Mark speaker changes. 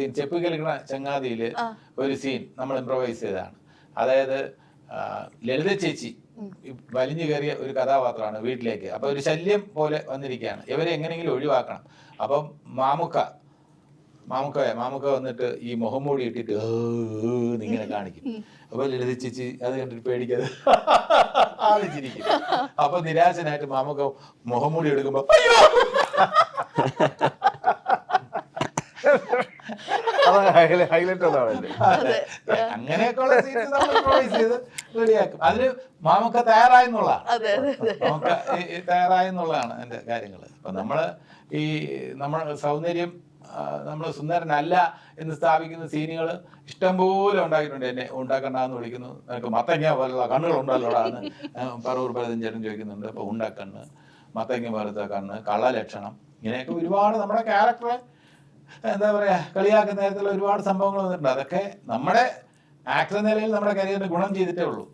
Speaker 1: Scene ചെപ്പ് കളിക്കണ ചങ്ങാതിയിൽ ഒരു scene നമ്മൾ ഇംപ്രവൈസ് ചെയ്തതാണ്. അതായത് ലളിത ചേച്ചി വലിഞ്ഞു കയറിയ ഒരു കഥാപാത്രമാണ് വീട്ടിലേക്ക്. അപ്പൊ ഒരു ശല്യം പോലെ വന്നിരിക്കുകയാണ്. ഇവരെ എങ്ങനെയെങ്കിലും ഒഴിവാക്കണം. അപ്പം മാമുക്ക മാമുക്ക മാമുക്ക വന്നിട്ട് ഈ മുഖംമൂടി ഇട്ടിട്ട് "ഏ, ഏ" ഇങ്ങനെ കാണിക്കും. അപ്പൊ ലളിത ചേച്ചി അത് കണ്ടിട്ട് പേടിക്കാതെ ആലോചിച്ചിരിക്കും. അപ്പൊ നിരാശനായിട്ട് മാമുക്ക മുഖംമൂടി എടുക്കുമ്പോ അയ്യോ!
Speaker 2: ഹൈലൈറ്റ് അതാണല്ലേ
Speaker 1: അതെ. അങ്ങനെയൊക്കെയുള്ള സീൻസ് നമ്മൾ ചെയ്ത് റെഡിയാക്കും. അതിന് മാമക്ക തയ്യാറായെന്നുള്ളതാണ് തയ്യാറായെന്നുള്ളതാണ് എന്റെ കാര്യങ്ങൾ അപ്പൊ നമ്മൾ ഈ നമ്മൾ സൗന്ദര്യം നമ്മൾ സുന്ദരനല്ല എന്ന് സ്ഥാപിക്കുന്ന സീനുകൾ ഇഷ്ടംപോലെ ഉണ്ടാക്കിയിട്ടുണ്ട്. എന്നെ ഉണ്ടാക്കണ്ടെന്ന് വിളിക്കുന്നു. നിനക്ക് മത്തങ്ങ പോലുള്ള കണ്ണുകൾ എന്ന് പറവൂർ ഭരതൻ ചേട്ടൻ ചോദിക്കുന്നുണ്ട്. അപ്പൊ ഉണ്ടക്കണ്ണ് മത്തങ്ങ പോലത്തെ കണ്ണ് കള്ളലക്ഷണം ഇങ്ങനെയൊക്കെ ഒരുപാട് നമ്മുടെ ക്യാരക്ടറെ എന്താ പറയാ കളിയാക്കുന്ന തരത്തിലുള്ള ഒരുപാട് സംഭവങ്ങൾ വന്നിട്ടുണ്ട്. അതൊക്കെ നമ്മുടെ ആക്ടർ നിലയിൽ നമ്മുടെ കരിയറിന് ഗുണം ചെയ്തിട്ടേ ഉള്ളൂ.